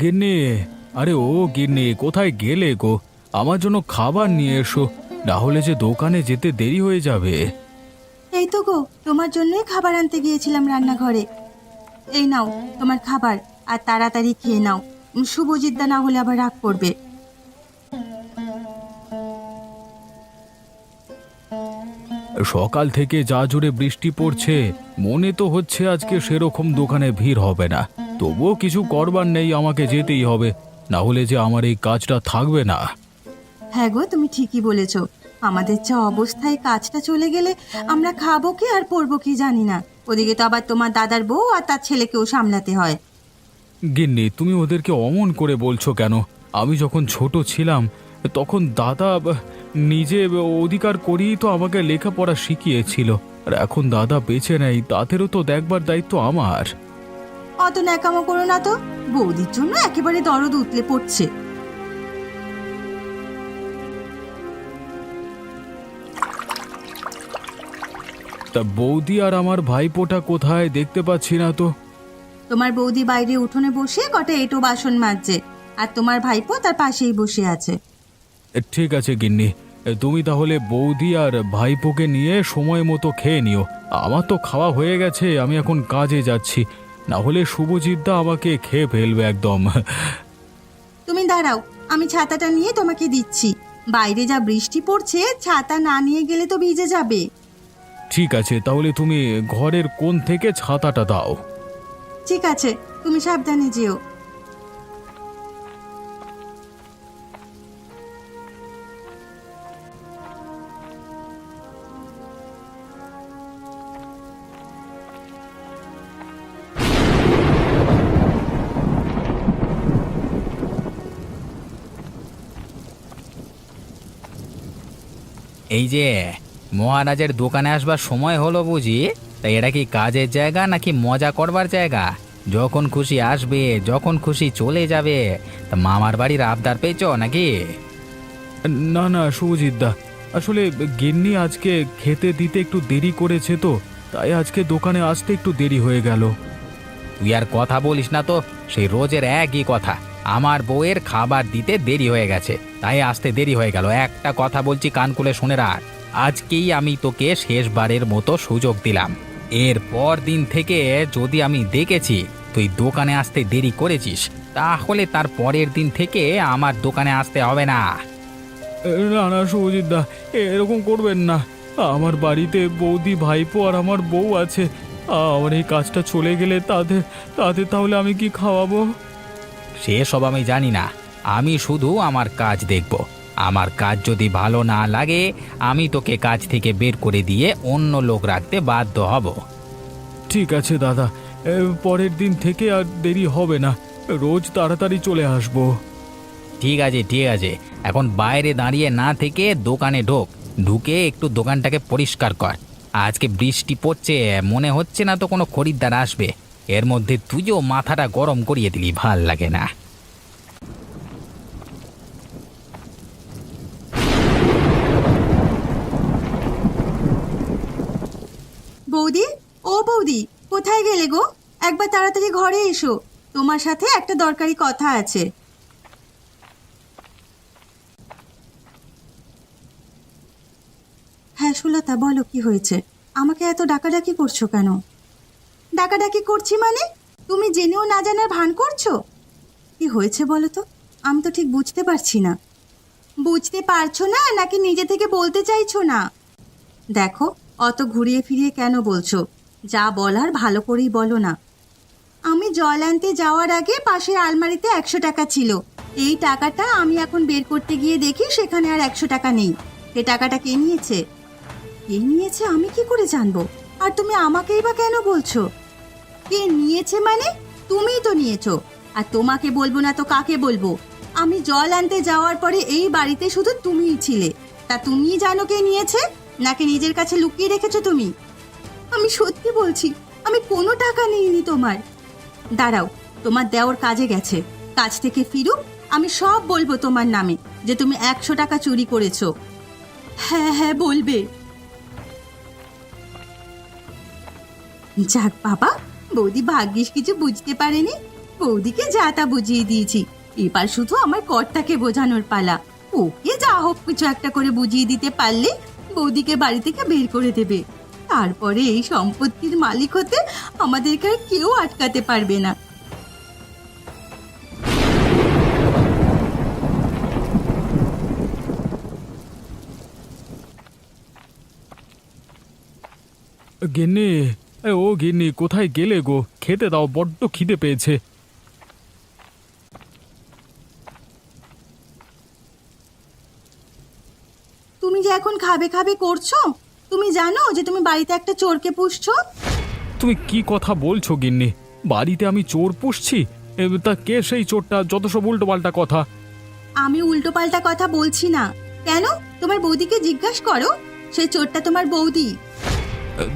গিন্নি আরে ও গিন্নি কোথায় গেলে গো? আমার জন্য খাবার নিয়ে এসো না হলে যে দোকানে যেতে দেরি হয়ে যাবে। এই তো গো তোমার জন্যই খাবার আনতে গিয়েছিলাম রান্নাঘরে। এই নাও তোমার খাবার আর তাড়াতাড়ি খেয়ে নাও। শুভজিৎদা না হলে আবার রাগ করবে। সকাল থেকে যা জুড়ে বৃষ্টি পড়ছে মনে তো হচ্ছে আজকে সেরকম দোকানে ভিড় হবে না। তবুও কিছু করবার নেই আমাকে যেতেই হবে। না হলে যে আমার এই কাজটা থাকবে না। হ্যাঁ গো তুমি ঠিকই বলেছ। আমাদের যা অবস্থায় কাজটা চলে গেলে আমরা খাব কি আর পরবো কি জানি না। ওদিকে তো আবার তোমার দাদার বউ আর তার ছেলেকেও সামলাতে হয়। গিন্নি তুমি ওদেরকে অমন করে বলছো কেন? আমি যখন ছোট ছিলাম তখন দাদা নিজে অধিকার করেই তো আমাকে লেখাপড়া শিখিয়েছিল। আর এখন দাদা বেঁচে নেই তাদেরও তো দেখবার দায়িত্ব আমার। অত ন্যাকামো করো না তো। বৌদির জন্য একেবারে দরদ উতলে পড়ছে। তা বৌদি আর আমার ভাইপোটা কোথায় দেখতে পাচ্ছি না তো। তোমার বৌদি বাইরে উঠোনে বসে কটা এটো বাসন মাজছে আর তোমার ভাইপো তার পাশেই বসে আছে। ঠিক আছে গিন্নি তুমি তাহলে বৌদি আর ভাইপোকে নিয়ে সময় মতো খেয়ে নিও। আমার তো খাওয়া হয়ে গেছে আমি এখন কাজে যাচ্ছি। না হলে শুভজিৎদা আমাকে খেয়ে ফেলবে একদম। তুমি দাঁড়াও আমি ছাতাটা নিয়ে তোমাকে দিচ্ছি। বাইরে যা বৃষ্টি পড়ছে ছাতা না নিয়ে গেলে তো ভিজে যাবে। ঠিক আছে তাহলে তুমি ঘরের কোন থেকে ছাতাটা দাও। ঠিক আছে তুমি সাবধানে যেও। এই যে মহারাজের দোকানে আসবার সময় হলো বুঝি তাই এটা কি কাজের জায়গা নাকি মজা করবার জায়গা? যখন খুশি আসবে যখন খুশি চলে যাবে তা মামার বাড়ির আবদার পেয়েছ নাকি? না না শুভজিৎদা আসলে গিন্নি আজকে খেতে দিতে একটু দেরি করেছে তো তাই আজকে দোকানে আসতে একটু দেরি হয়ে গেল। তুই আর কথা বলিস না তো সেই রোজের একই কথা। আমার বউয়ের খাবার দিতে দেরি হয়ে গেছে, তাই আসতে দেরি হয়ে গেল। একটা কথা বলছি কান খুলে শুনে রাখ। আজকেই আমি তোকে শেষবারের মতো সুযোগ দিলাম। এর পর দিন থেকে যদি আমি দেখেছি তুই দোকানে আসতে দেরি করেছিস, তাহলে তার পরের দিন থেকে আমার দোকানে আসতে হবে না। না না শুভজিৎদা এরকম করবেন না। আমার বাড়িতে বৌদি, ভাইপো আর আমার বউ আছে। আমার এই কাজটা চলে গেলে তাদের তাদের তাহলে আমি কি খাওয়াবো? সেসব আমি জানি না। আমি শুধু আমার কাজ দেখব। আমার কাজ যদি ভালো না লাগে আমি তোকে কাজ থেকে বের করে দিয়ে অন্য লোক রাখতে বাধ্য হব। ঠিক আছে দাদা। এ, পরের দিন থেকে আর দেরি হবে না। রোজ তাড়াতাড়ি চলে আসব। ঠিক আছে ঠিক আছে। এখন বাইরে দাঁড়িয়ে না থেকে দোকানে ঢোক। ঢুকে একটু দোকানটাকে পরিষ্কার কর। আজকে বৃষ্টি পড়ছে মনে হচ্ছে না তো কোনো খরিদ্দার আসবে। এর মধ্যে তুইও মাথাটা গরম করিয়ে দিলি, ভালো লাগে না। বৌদি? ও বৌদি, কোথায় গেলে গো? একবার তাড়াতাড়ি ঘরে এসো। তোমার সাথে একটা দরকারি কথা আছে। হ্যাঁ সুলতা, বলো কি হয়েছে? আমাকে এত ডাকাডাকি করছ কেন? ডাকাডাকি করছি মানে? তুমি জেনেও না জানার ভান করছ? কি হয়েছে বলো তো? আমি তো ঠিক বুঝতে পারছি না। বুঝতে পারছ না নাকি নিজে থেকে বলতে চাইছো না? দেখো, অত ঘুরিয়ে ফিরিয়ে কেন বলছো? যা বলার ভালো করেই বলো না। আমি জল আনতে যাওয়ার আগে পাশের আলমারিতে একশো টাকা ছিল। এই টাকাটা আমি এখন বের করতে গিয়ে দেখি সেখানে আর একশো টাকা নেই। সে টাকাটা কে নিয়েছে? কে নিয়েছে আমি কি করে জানব? আর তুমি আমাকেই বা কেন বলছো? কে নিয়েছে মানে? তুমিই তো নিয়েছো। আর তোমাকে বলব না তো কাকে বলব? আমি জল আনতে যাওয়ার পরে এই বাড়িতে শুধু তুমিই ছিলে। তা তুমিই জানো কে নিয়েছে? নাকি নিজের কাছে লুকিয়ে রেখেছো তুমি? আমি সত্যি বলছি, আমি কোনো টাকা নিইনি তোমার। দাঁড়াও, তোমার দেওর কাজে গেছে। কাজ থেকে ফিরুক, আমি সব বলব তোমার নামে, যে তুমি একশো টাকা চুরি করেছ। হ্যাঁ হ্যাঁ বলবে। যাক বাবা বৌদি ভাগ্যিস কিছু বুঝতে পারেনি। বৌদিকে যা তা বুঝিয়ে দিয়েছি। এবার শুধু আমার কর্তাকে বোঝানোর পালা। ওকে যা হোক কিছু একটা করে বুঝিয়ে দিতে পারলে বৌদিকে বাড়ি থেকে বের করে দেবে। তারপরে এই সম্পত্তির মালিক হতে আমাদেরকে আর কেউ আটকাতে পারবে না। গিন্নি এ, ও গিন্নি কোথায় গেলে গো? খেতে দাও বড্ড খিদে পেয়েছে। তুমি যে এখন খাবে খাবে করছ? তুমি জানো যে তুমি বাড়িতে একটা চোরকে পুষছো? তুমি কি কথা বলছো গিন্নি? বাড়িতে আমি চোর পুষছি? এ, তা কে সেই চোরটা? যত সব উল্টো পাল্টা কথা। আমি উল্টো পাল্টা কথা বলছি না। কেন? তোমার বৌদিকে জিজ্ঞাসা করো। সেই চোরটা তোমার বৌদি।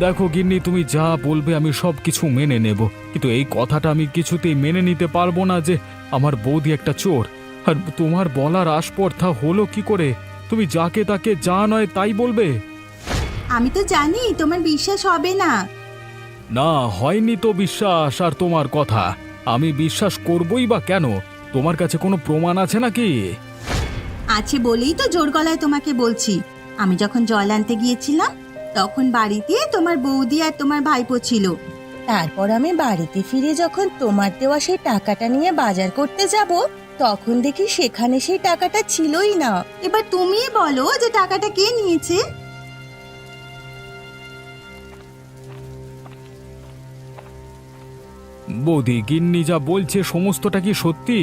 দেখো গিন্নি তুমি যা বলবে আমি সব কিছু মেনে নেব। কিন্তু এই কথাটা আমি কিছুতেই মেনে নিতে পারব না যে আমার বৌদি একটা চোর। আর তোমার বলার আস্পর্ধা হলো কি করে? তুমি যাকে তাকে যা নয় তাই বলবে? আমি তো জানি তোমার বিশ্বাস হবে না। না হয়নি তো বিশ্বাস আর তোমার কথা। আমি বিশ্বাস করবই বা কেন? তোমার কাছে কোনো প্রমাণ আছে নাকি? আছে বলেই তো জোর গলায় তোমাকে বলছি। আমি যখন জল আনতে গিয়েছিলাম তখন বাড়িতে তোমার বৌদি আর তোমার ভাইপো ছিল। তারপর আমি বাড়িতে ফিরে যখন তোমার দেওয়া সেই টাকাটা নিয়ে বাজার করতে যাব তখন দেখি সেখানে সেই টাকাটা ছিলই না। এবার তুমি বলো যে টাকাটা কে নিয়েছে। বৌদি গিন্নি যা বলছে সমস্তটা কি সত্যি?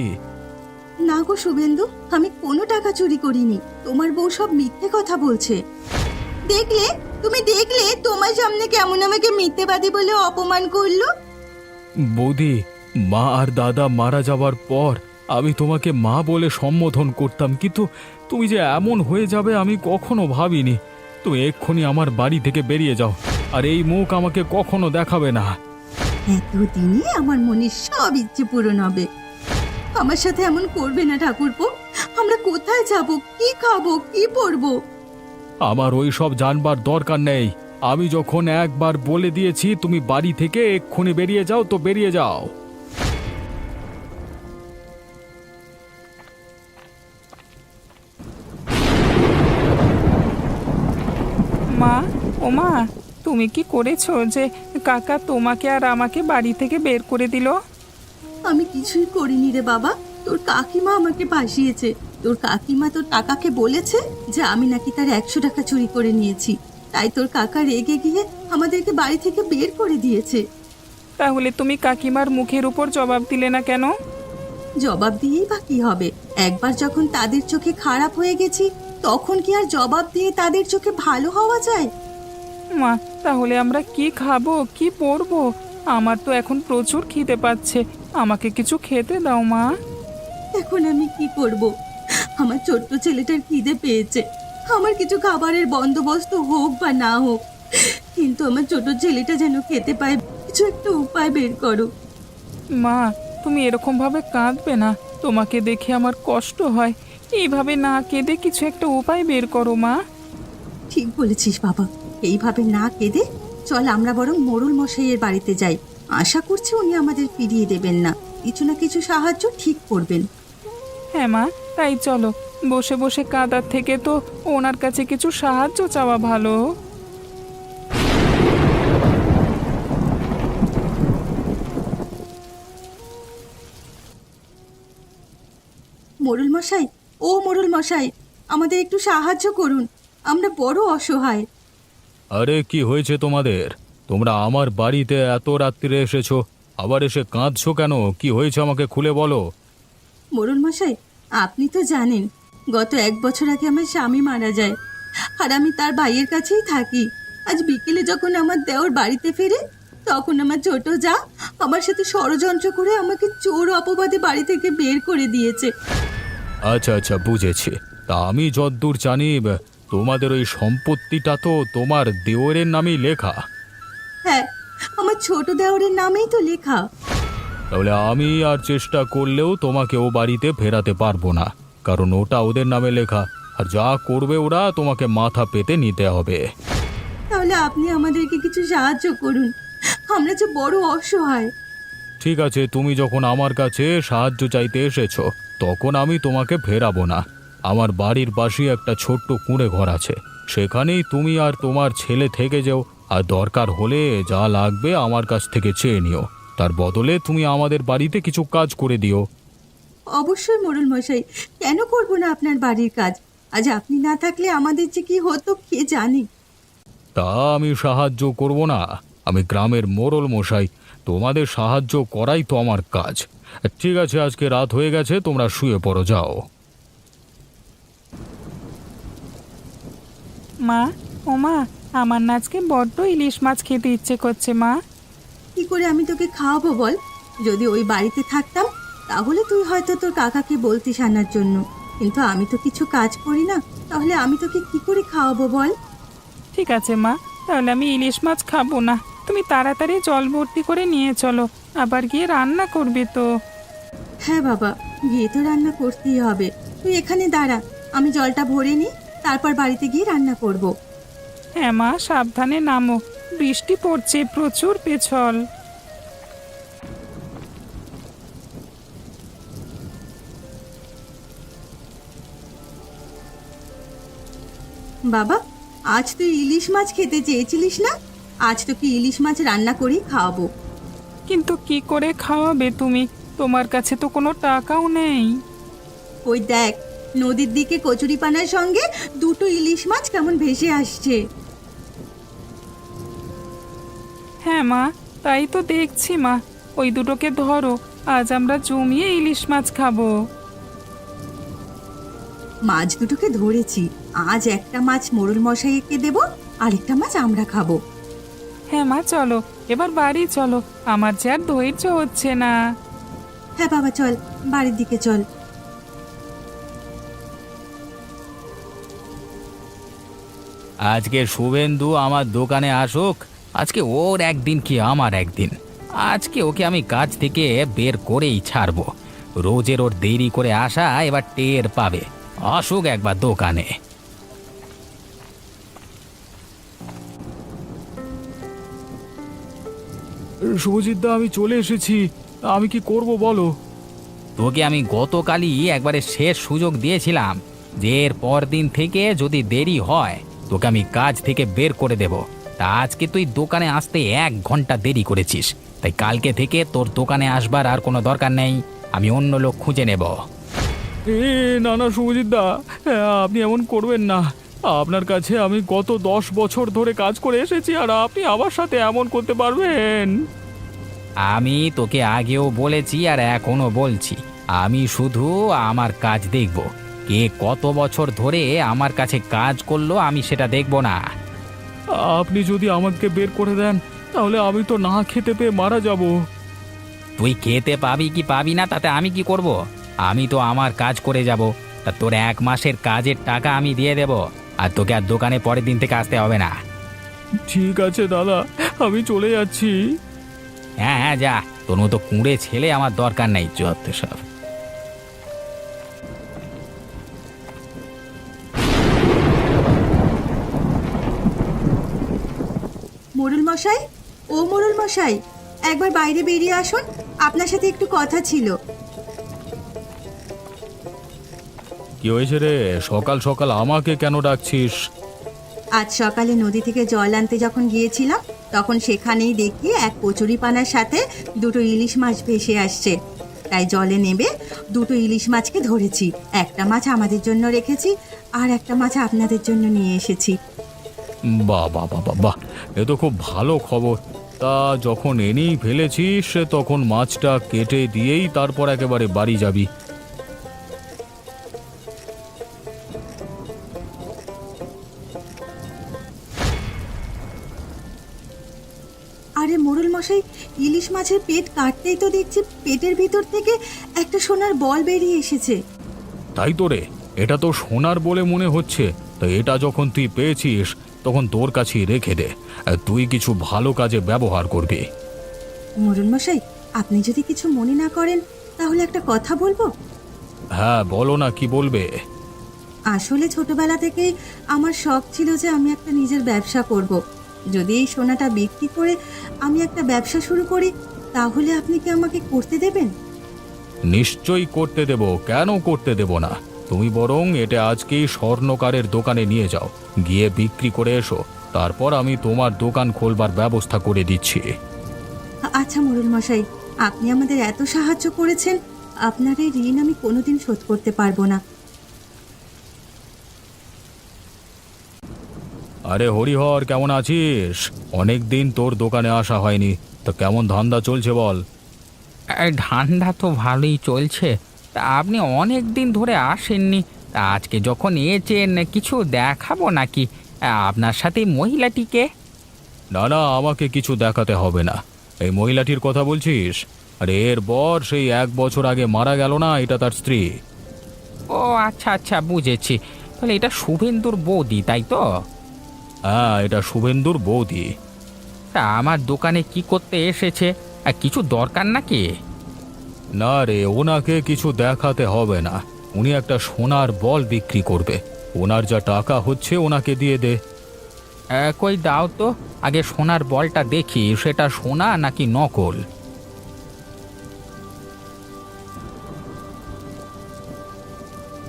না গো শুভেন্দু আমি কোনো টাকা চুরি করিনি। তোমার বউ সব মিথ্যে কথা বলছে। দেখলে তুমি দেখলে তোমার সামনে কেমন আমাকে মিথ্যেবাদী বলে অপমান করল? বৌদি মা আর দাদা মারা যাবার পর আমি তোমাকে মা বলে সম্বোধন করতাম কিন্তু তুমি যে এমন হয়ে যাবে আমি কখনো ভাবিনি। তুমি এক্ষুনি আমার বাড়ি থেকে বেরিয়ে যাও আর এই মুখ আমাকে কখনো দেখাবে না। এতদিনে আমার মনে সব ইচ্ছে পূরণ হবে। আমার সাথে এমন করবে না ঠাকুরপো। আমরা কোথায় যাব? কি খাব? কি পরবো? আমার ওই সব জানবার দরকার নেই। আমি যখন একবার বলে দিয়েছি তুমি বাড়ি থেকে এক্ষুনি বেরিয়ে যাও তো বেরিয়ে যাও। মা ও মা তুমি কি করেছ যে কাকা তোমাকে আর আমাকে বাড়ি থেকে বের করে দিল? আমি কিছুই করিনি রে বাবা। তোর কাকিমা আমাকে ফাঁসিয়েছে তোর কাকিমা তোর কাকাকে বলেছে যে আমি নাকি তার একশো টাকা চুরি করে নিয়েছি। তাই তোর কাকা রেগে গিয়ে আমাদেরকে বাড়ি থেকে বের করে দিয়েছে। তাহলে তুমি কাকিমার মুখের উপর জবাব দিলে না কেন? জবাব দিয়েই বা কি হবে? একবার যখন তাদের চোখে খারাপ হয়ে গেছি তখন কি আর জবাব দিয়ে তাদের চোখে ভালো হওয়া যায়? মা তাহলে আমরা কি খাব কি পরবো? আমার তো এখন প্রচুর খিদে পাচ্ছে। আমাকে কিছু খেতে দাও মা। এখন আমি কি করব? আমার ছোট্ট ছেলেটার খিদে পেয়েছে। আমার কিছু খাবারের বন্দোবস্ত হোক বা না হোক কিন্তু আমার ছোট ছেলেটা যেন খেতে পায় কিছু একটা উপায় বের করো। মা তুমি এরকম ভাবে কাঁদবে না। তোমাকে দেখে আমার কষ্ট হয়। এইভাবে না কেঁদে কিছু একটা উপায় বের করো মা। ঠিক বলেছিস বাবা। এইভাবে না কেঁদে চল আমরা বরং মোড়ল মশাইয়ের বাড়িতে যাই। আশা করছি উনি আমাদের ফিরিয়ে দেবেন না। কিছু না কিছু সাহায্য ঠিক করবেন। হ্যাঁ মা তাই চলো। বসে বসে কাঁদার থেকে তো ওনার কাছে কিছু সাহায্য চাওয়া ভালো। মোড়ল মশাই ও মোড়ল মশাই আমাদের একটু সাহায্য করুন। আমরা বড় অসহায়। আরে কি হয়েছে তোমাদের? তোমরা আমার বাড়িতে এত রাত্রিরে এসেছ আবার এসে কাঁদছো কেন? কি হয়েছে আমাকে খুলে বলো। মোড়ল মশাই আপনি তো জানেন গত এক বছর আগে আমার স্বামী মারা যায়। আর আমি তার ভাইয়ের কাছেই থাকি। আজ বিকেলে যখন আমার দেওর বাড়িতে ফেরে তখন আমার ছোট যা আমার সাথে ষড়যন্ত্র করে আমাকে চোর অপবাদে বাড়ি থেকে বের করে দিয়েছে। আচ্ছা আচ্ছা বুঝেছি। তা আমি যদ্দূর জানি তোমাদের ওই সম্পত্তিটা তো তোমার দেওরের নামেই লেখা। হ্যাঁ আমার ছোট দেওরের নামেই তো লেখা। তাহলে আমি আর চেষ্টা করলেও তোমাকে ও বাড়িতে ফেরাতে পারব না। কারণ ওটা ওদের নামে লেখা। আর যা করবে ওরা তোমাকে মাথা পেতে নিতে হবে। তাহলে আপনি আমাদেরকে কিছু সাহায্য করুন। আমরা যে বড় অসহায়। ঠিক আছে তুমি যখন আমার কাছে সাহায্য চাইতে এসেছ তখন আমি তোমাকে ফেরাবো না। আমার বাড়ির পাশে একটা ছোট্ট কুঁড়ে ঘর আছে। সেখানেই তুমি আর তোমার ছেলে থেকে যাও আর দরকার হলে যা লাগবে আমার কাছ থেকে চেয়ে নিও। তার বদলে তুমি আমাদের বাড়িতে কিছু কাজ করে দিও। অবশ্যই মোড়ল মশাই কেন করব না আপনার বাড়ির কাজ? আজ আপনি না থাকলে আমাদের যে কি হতো কে জানে? তা আমি সাহায্য করব না। আমি গ্রামের মোড়ল মশাই তোমাদের সাহায্য করাই তো আমার কাজ। ঠিক আছে আজকে রাত হয়ে গেছে তোমরা শুয়ে পড়ো যাও। মা ও মা আমার না আজকে বড্ড ইলিশ মাছ খেতে ইচ্ছে করছে মা। কি করে আমি তোকে খাওয়াবো বল? যদি ওই বাড়িতে থাকতাম তাহলে তুই হয়তো তোর কাকাকে বলতিস আনার জন্য। কিন্তু আমি তো কিছু কাজ করি না তাহলে আমি তোকে কি করে খাওয়াবো বল? ঠিক আছে মা। তাহলে আমি ইলিশ মাছ খাব না। তুমি তাড়াতাড়ি জল ভর্তি করে নিয়ে চলো। আবার গিয়ে রান্না করবে তো। হ্যাঁ বাবা। গিয়ে তো রান্না করতেই হবে। তুই এখানে দাঁড়া। আমি জলটা ভরে নিই তারপর বাড়িতে গিয়ে রান্না করব। হ্যাঁ মা সাবধানে নামো। বৃষ্টি পড়ছে প্রচুর পেছল। বাবা আজ তুই ইলিশ মাছ খেতে চেয়েছিলিস না? আজ তোকে ইলিশ মাছ রান্না করেই খাওয়াবো। কিন্তু কি করে খাওয়াবে তুমি? তোমার কাছে তো কোনো টাকাও নেই। ওই দেখ নদীর দিকে কচুরিপানার সঙ্গে দুটো ইলিশ মাছ কেমন ভেসে আসছে। হ্যাঁ মা তাই তো দেখছি মা। ওই দুটোকে ধরো আজ আমরা জমিয়ে ইলিশ মাছ খাব। মাছ দুটোকে ধরেছি আজ একটা মাছ মোড়ল মশাইকে দেব আরেকটা মাছ আমরা খাব। হ্যাঁ মা চলো এবার বাড়ি চলো আমার যে আর ধৈর্য হচ্ছে না। হ্যাঁ বাবা চল বাড়ির দিকে চল। আজকে শুভেন্দু আমার দোকানে আসুক আজকে ওর একদিন কি আমার একদিন? আজকে ওকে আমি কাজ থেকে বের করেই ছাড়বো। রোজের ওর দেরি করে আসা এবার টের পাবে। আসুক একবার দোকানে। শুভজিৎদা আমি চলে এসেছি। আমি কি করব বলো? তোকে আমি গতকালই একবারে শেষ সুযোগ দিয়েছিলাম। যে এর পর দিন থেকে যদি দেরি হয় তোকে আমি কাজ থেকে বের করে দেব। তা আজকে তুই দোকানে আসতে এক ঘণ্টা দেরি করেছিস। তাই কালকে থেকে তোর দোকানে আসবার আর কোনো দরকার নেই। আমি অন্য লোক খুঁজে নেব। এ না না শুভজিৎদা আপনি এমন করবেন না। আপনার কাছে আমি গত দশ বছর ধরে কাজ করে এসেছি আর আপনি আমার সাথে এমন করতে পারবেন। আমি তোকে আগেও বলেছি আর এখনও বলছি। আমি শুধু আমার কাজ দেখব। কে কত বছর ধরে আমার কাছে কাজ করল আমি সেটা দেখব না। আপনি যদি আমাকে বের করে দেন তাহলে আমি তো না খেতে পেয়ে মারা যাব। তুই খেতে পাবি কি পাবি না তাতে আমি কি করব? আমি তো আমার কাজ করে যাব। তা তোর এক মাসের কাজের টাকা আমি দিয়ে দেব আর তোকে আর দোকানে পরের দিন থেকে আসতে হবে না। ঠিক আছে দাদা আমি চলে যাচ্ছি। হ্যাঁ হ্যাঁ যা। তোর মতো কুঁড়ে ছেলে আমার দরকার নেই। যত সব মোড়ল মশাই? ও মোড়ল মশাই একবার বাইরে বেরিয়ে আসুন আপনার সাথে একটু কথা ছিল। কি হয়েছে রে? সকাল সকাল আমাকে কেন ডাকছিস? আজ সকালে নদী থেকে জল আনতে যখন গিয়েছিলাম তখন সেখানেই দেখি এক কচুরিপানার সাথে দুটো ইলিশ মাছ ভেসে আসছে। তাই জলে নেবে দুটো ইলিশ মাছকে ধরেছি। একটা মাছ আমাদের জন্য রেখেছি আর একটা মাছ আপনাদের জন্য নিয়ে এসেছি। বাহ বাহ বাহ বাহ বাহ। এ তো খুব ভালো খবর। তা যখন এনেই ফেলেছিস তখন মাছটা কেটে দিয়েই তারপর একেবারে বাড়ি যাবি। আরে মোড়ল মশাই ইলিশ মাছের পেট কাটতেই তো দেখছি পেটের ভিতর থেকে একটা সোনার বল বেরিয়ে এসেছে। তাই তো রে এটা তো সোনার বলে মনে হচ্ছে। তো এটা যখন তুই পেয়েছিস তখন তোর কাছেই রেখে দে। তুই কিছু ভালো কাজে ব্যবহার করবি। মোড়ল মশাই আপনি যদি কিছু মনে না করেন তাহলে একটা কথা বলব? হ্যাঁ বলো না কি বলবে? আসলে ছোটবেলা থেকেই আমার শখ ছিল যে আমি একটা নিজের ব্যবসা করব। যদি এই সোনাটা বিক্রি করে আমি একটা ব্যবসা শুরু করি তাহলে আপনি কি আমাকে করতে দেবেন? নিশ্চয়ই করতে দেব কেন করতে দেব না? তুমি বরং এটা আজকেই স্বর্ণকারের দোকানে নিয়ে যাও। গিয়ে বিক্রি করে এসো। তারপর আমি তোমার দোকান খোলবার ব্যবস্থা করে দিচ্ছি। আচ্ছা মোড়ল মশাই আপনি আমাদের এত সাহায্য করেছেন আপনার এই ঋণ আমি কোনোদিন শোধ করতে পারব না। আরে হরিহর কেমন আছিস? অনেক দিন তোর দোকানে আসা হয়নি। তো কেমন ধান্দা চলছে বল? ঠান্ডা তো ভালোই চলছে। তা আপনি অনেক দিন ধরে আসেননি। তা আজকে যখন এসেছেন কিছু দেখাবো নাকি? আপনার সাথে এই মহিলাটিকে? না না আমাকে কিছু দেখাতে হবে না। এই মহিলাটির কথা বলছিস? আরে এর বর সেই এক বছর আগে মারা গেল না এটা তার স্ত্রী। ও আচ্ছা আচ্ছা বুঝেছি। তাহলে এটা শুভেন্দুর বৌদি তাই তো? হ্যাঁ এটা শুভেন্দুর বৌদি। তা আমার দোকানে কি করতে এসেছে? আর কিছু দরকার নাকি? না রে ওনাকে কিছু দেখাতে হবে না। উনি একটা সোনার বল বিক্রি করবে। ওনার যা টাকা হচ্ছে ওনাকে দিয়ে দে। এ, কই দাও তো। আগে সোনার বলটা দেখি সেটা সোনা নাকি নকল?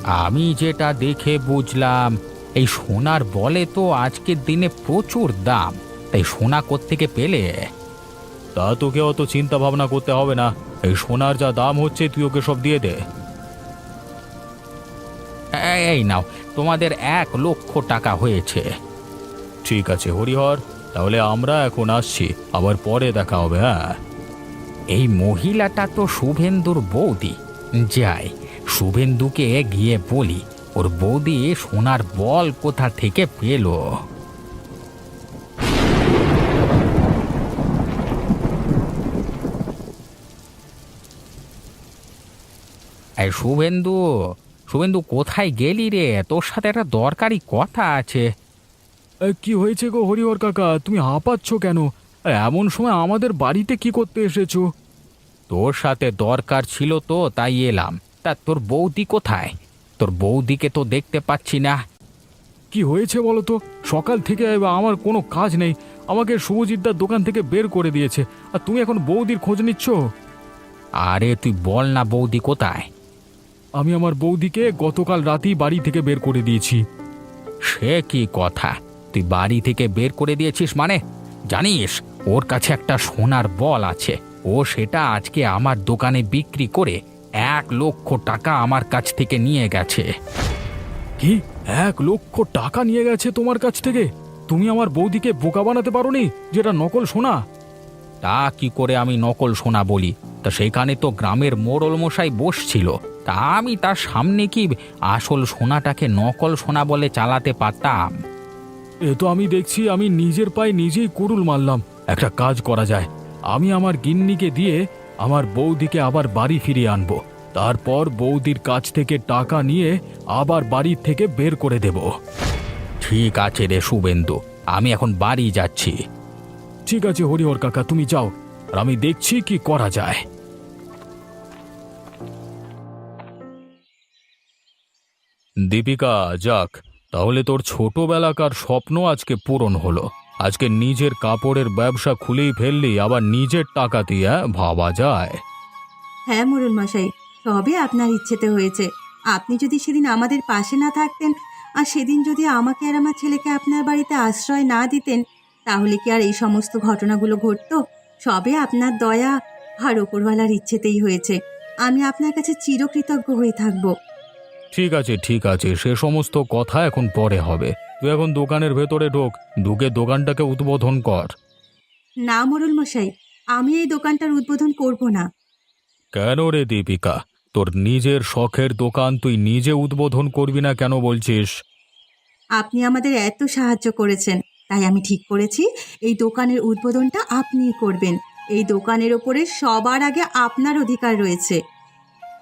আমি যেটা দেখে বুঝলাম এই সোনার বলে তো আজকের দিনে প্রচুর দাম। তাই সোনা কোত্থেকে পেলে? তা তোকে অত চিন্তা ভাবনা করতে হবে না। এই সোনার যা দাম হচ্ছে, তুই ওকে সব দিয়ে দে। এই নাও, তোমাদের এক লক্ষ টাকা হয়েছে। ঠিক আছে, হরিহর, তাহলে আমরা এখন আসছি। আবার পরে দেখা হবে হ্যাঁ? এই মহিলাটা তো শুভেন্দুর বৌদি। যাই, শুভেন্দুকে গিয়ে বলি, ওর বৌদি সোনার বল কোথা থেকে পেল? এই শুভেন্দু শুভেন্দু কোথায় গেলি রে? তোর সাথে একটা দরকারি কথা আছে। কি হয়েছে গো হরিহর কাকা? তুমি হাঁপাচ্ছ কেন? এমন সময় আমাদের বাড়িতে কি করতে এসেছ? তোর সাথে দরকার ছিল তো তাই এলাম। তা তোর বৌদি কোথায়? তোর বৌদিকে তো দেখতে পাচ্ছি না। কি হয়েছে বলো তো? সকাল থেকে আমার কোনো কাজ নেই। আমাকে শুভজিৎদার দোকান থেকে বের করে দিয়েছে। আর তুমি এখন বৌদির খোঁজ নিচ্ছ? আরে তুই বল না বৌদি কোথায়? আমি আমার বৌদিকে গতকাল রাতেই বাড়ি থেকে বের করে দিয়েছি। সে কি কথা? তুই বাড়ি থেকে বের করে দিয়েছিস মানে? জানিস ওর কাছে একটা সোনার বল আছে। ও সেটা আজকে আমার দোকানে বিক্রি করে এক লক্ষ টাকা আমার কাছ থেকে নিয়ে গেছে। কি? এক লক্ষ টাকা নিয়ে গেছে তোমার কাছ থেকে? তুমি আমার বৌদিকে বোকা বানাতে পারোনি যেটা নকল সোনা? তা কি করে আমি নকল সোনা বলি? তা সেখানে তো গ্রামের মোড়ল মশাই বসছিল। তা আমি তার সামনে কি আসল সোনাটাকে নকল সোনা বলে চালাতে পারতাম? এ তো আমি দেখছি আমি নিজের পায়ে নিজেই কুড়ুল মারলাম। একটা কাজ করা যায়। আমি আমার গিন্নিকে দিয়ে আমার বৌদিকে আবার বাড়ি ফিরিয়ে আনব। তারপর বৌদির কাছ থেকে টাকা নিয়ে আবার বাড়ির থেকে বের করে দেব। ঠিক আছে রে শুভেন্দু আমি এখন বাড়ি যাচ্ছি। ঠিক আছে হরিহর কাকা তুমি যাও আর আমি দেখছি কি করা যায়। দীপিকা, যাক, তাহলে তোর ছোটবেলাকার স্বপ্ন আজকে পূরণ হলো। আজকে নিজের কাপড়ের ব্যবসা খুলেই ফেললি, আবার নিজের টাকা দিয়ে হ্যাঁ? ভাবা যায়। হ্যাঁ মোড়ল মশাই সবে আপনার ইচ্ছেতে হয়েছে। আপনি যদি সেদিন আমাদের পাশে না থাকতেন, আর সেদিন যদি আমাকে আর আমার ছেলেকে আপনার বাড়িতে আশ্রয় না দিতেন, তাহলে কি আর এই সমস্ত ঘটনাগুলো ঘটতো? সবে আপনার দয়া আর ওপরওয়ালার ইচ্ছেতেই হয়েছে। আমি আপনার কাছে চিরকৃতজ্ঞ হয়ে থাকব। ঠিক আছে ঠিক আছে সে সমস্ত কথা এখন পরে হবে। তুই এখন দোকানের ভেতরে ঢোক ঢুকে দোকানটাকে উদ্বোধন কর। না মোড়ল মশাই আমি এই দোকানটার উদ্বোধন করব না। কেন রে দীপিকা? তোর নিজের শখের দোকান তুই নিজে উদ্বোধন করবি না কেন বলছিস? আপনি আমাদের এত সাহায্য করেছেন তাই আমি ঠিক করেছি এই দোকানের উদ্বোধনটা আপনিই করবেন। এই দোকানের ওপরে সবার আগে আপনার অধিকার রয়েছে।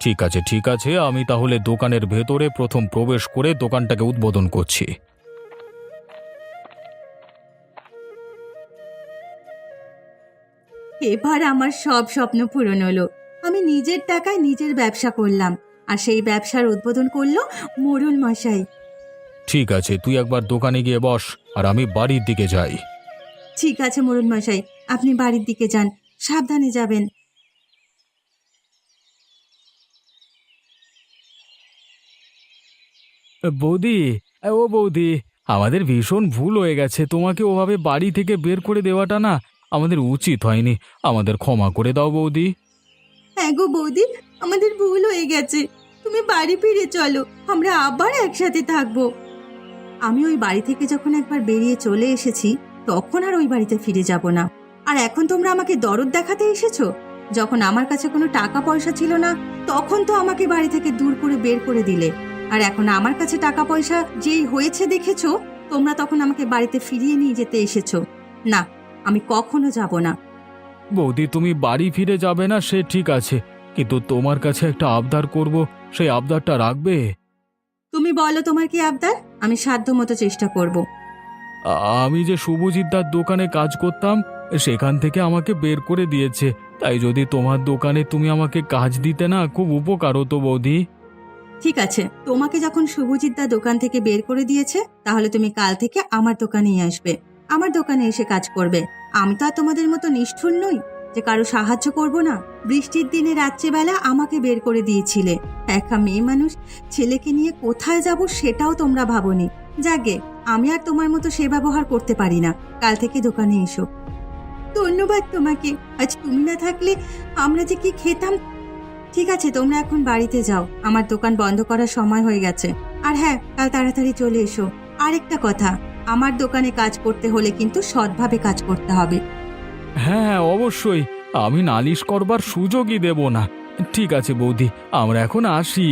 ঠিক আছে ঠিক আছে আমি তাহলে দোকানের ভেতরে প্রথম প্রবেশ করে দোকানটাকে উদ্বোধন করছি। এবার আমার সব স্বপ্ন পূরণ হলো। আমি নিজের টাকায় নিজের ব্যবসা করলাম আর সেই ব্যবসার উদ্বোধন করল মোরুল মশাই। ঠিক আছে তুই একবার দোকানে গিয়ে বস আর আমি বাড়ির দিকে যাই। ঠিক আছে মোরুল মশাই আপনি বাড়ির দিকে যান সাবধানে যাবেন। বৌদি ও বৌদি, আমাদের ভীষণ ভুল হয়ে গেছে। তোমাকে ওভাবে বাড়ি থেকে বের করে দেওয়াটা না আমাদের উচিত হয়নি। আমাদের ক্ষমা করে দাও বৌদি। হ্যাঁ গো বৌদি, আমাদের ভুল হয়ে গেছে। তুমি বাড়ি ফিরে চলো, আমরা আবার একসাথে থাকব। আমি ওই বাড়ি থেকে যখন একবার বেরিয়ে চলে এসেছি, তখন আর ওই বাড়িতে ফিরে যাব না। আর এখন তোমরা আমাকে দরদ দেখাতে এসেছ? যখন আমার কাছে কোনো টাকা পয়সা ছিল না, তখন তো আমাকে বাড়ি থেকে দূর করে বের করে দিলে। আর এখন আমার কাছে টাকা পয়সা যেই হয়েছে দেখেছ তোমরা তখন আমাকে বাড়িতে ফিরিয়ে নিয়ে যেতে এসেছ। না আমি কখনো যাব না। বৌদি তুমি বাড়ি ফিরে যাবে না সে ঠিক আছে। কিন্তু তোমার কাছে একটা আবদার করব সেই আবদারটা রাখবে? তুমি বলো তোমার কি আবদার? আমি সাধ্য মতো চেষ্টা করব। আমি যে শুভজিৎদার দোকানে কাজ করতাম সেখান থেকে আমাকে বের করে দিয়েছে। তাই যদি তোমার দোকানে তুমি আমাকে কাজ দিতে না খুব উপকার হতো বৌদি। ঠিক আছে, তোমাকে যখন শুভজিৎ দা দোকান থেকে বের করে দিয়েছে, তাহলে তুমি কাল থেকে আমার দোকানেই আসবে। আমার দোকানে এসে কাজ করবে। আমি তো আর তোমাদের মতো নিষ্ঠুর নই যে কারও সাহায্য করব না। বৃষ্টির দিনে রাত্রেবেলা আমাকে বের করে দিয়েছিলে। একা মেয়ে মানুষ, ছেলেকে নিয়ে কোথায় যাব সেটাও তোমরা ভাবনি। যাগে, আমি আর তোমার মতো সে ব্যবহার করতে পারি না। কাল থেকে দোকানে এসো। ধন্যবাদ তোমাকে। আজ তুমি না থাকলে আমরা যে কি খেতাম ঠিক আছে, তোমরা এখন বাড়িতে যাও। আমার দোকান বন্ধ করার সময় হয়ে গেছে। আর হ্যাঁ কাল তাড়াতাড়ি চলে এসো। আরেকটা কথা, আমার দোকানে কাজ করতে হলে কিন্তু সৎভাবে কাজ করতে হবে। হ্যাঁ হ্যাঁ অবশ্যই। আমি নালিশ করবার সুযোগই দেব না। ঠিক আছে বৌদি, আমরা এখন আসি।